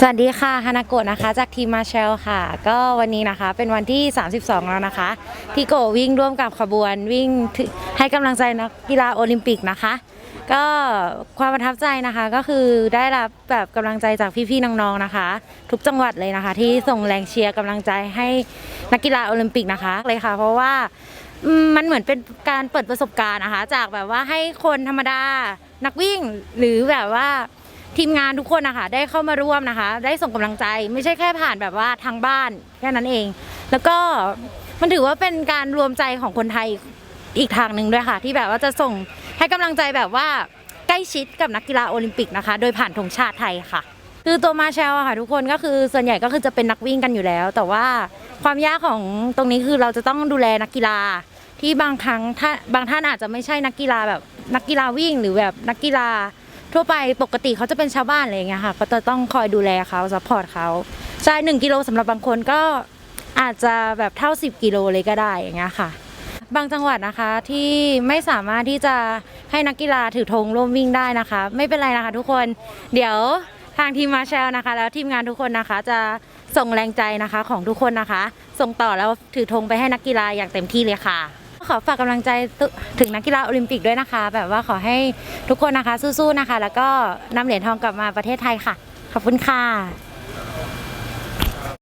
สวัสดีค่ะฮานาโกะนะคะจากทีมมาเชลค่ะ ก็วันนี้นะคะเป็นวันที่ 32 แล้วนะคะ ที่โกวิ่งร่วมกับขบวนวิ่งให้กำลังใจนักกีฬาโอลิมปิกนะคะ ก็ความประทับใจนะคะก็คือได้รับแบบกำลังใจจากพี่ๆน้องๆนะคะ ทุกจังหวัดเลยนะคะ ที่ส่งแรงเชียร์กำลังใจให้นักกีฬาโอลิมปิกนะคะเลยค่ะ เพราะว่ามันเหมือนเป็นการเปิดประสบการณ์นะคะ จากแบบว่าให้คนธรรมดานักวิ่งหรือแบบว่า ทีมงานทุกคนนะคะได้เข้ามาร่วมนะคะ ได้ส่งกำลังใจไม่ใช่แค่ผ่านแบบว่าทางบ้านแค่นั้นเอง แล้วก็มันถือว่าเป็นการรวมใจของคนไทยอีกทางหนึ่งด้วยค่ะ ที่แบบว่าจะส่งให้กำลังใจแบบว่าใกล้ชิดกับนักกีฬาโอลิมปิกนะคะ โดยผ่านธงชาติไทยค่ะ คือตัวมาเชลค่ะทุกคนก็คือส่วนใหญ่ก็คือจะเป็นนักวิ่งกันอยู่แล้ว แต่ว่าความยากของตรงนี้คือเราจะต้องดูแลนักกีฬาที่บางครั้งถ้าบางท่านอาจจะไม่ใช่นักกีฬาแบบนักกีฬาวิ่งหรือแบบนักกีฬา ทั่วไปปกติเขาจะเป็นชาวบ้านอะไรอย่างเงี้ยค่ะ ก็จะต้องคอยดูแลเขาซัพพอร์ตเขาใช่หนึ่งกิโลสำหรับบางคนก็อาจจะแบบเท่า 10 กิโลเลยก็ได้อย่างเงี้ยค่ะ บางจังหวัดนะคะที่ไม่สามารถที่จะให้นักกีฬาถือธงร่วมวิ่งได้นะคะ ไม่เป็นไรนะคะทุกคนเดี๋ยวทางทีมมาแชลนะคะ แล้วทีมงานทุกคนนะคะ จะส่งแรงใจนะคะของทุกคนนะคะ ส่งต่อแล้วถือธงไปให้นักกีฬาอย่างเต็มที่เลยค่ะ ขอฝากกำลังใจถึงนักกีฬาโอลิมปิกด้วยนะคะ แบบว่าขอให้ทุกคนนะคะสู้ๆนะคะ แล้วก็นำเหรียญทองกลับมาประเทศไทยค่ะ ขอบคุณค่ะ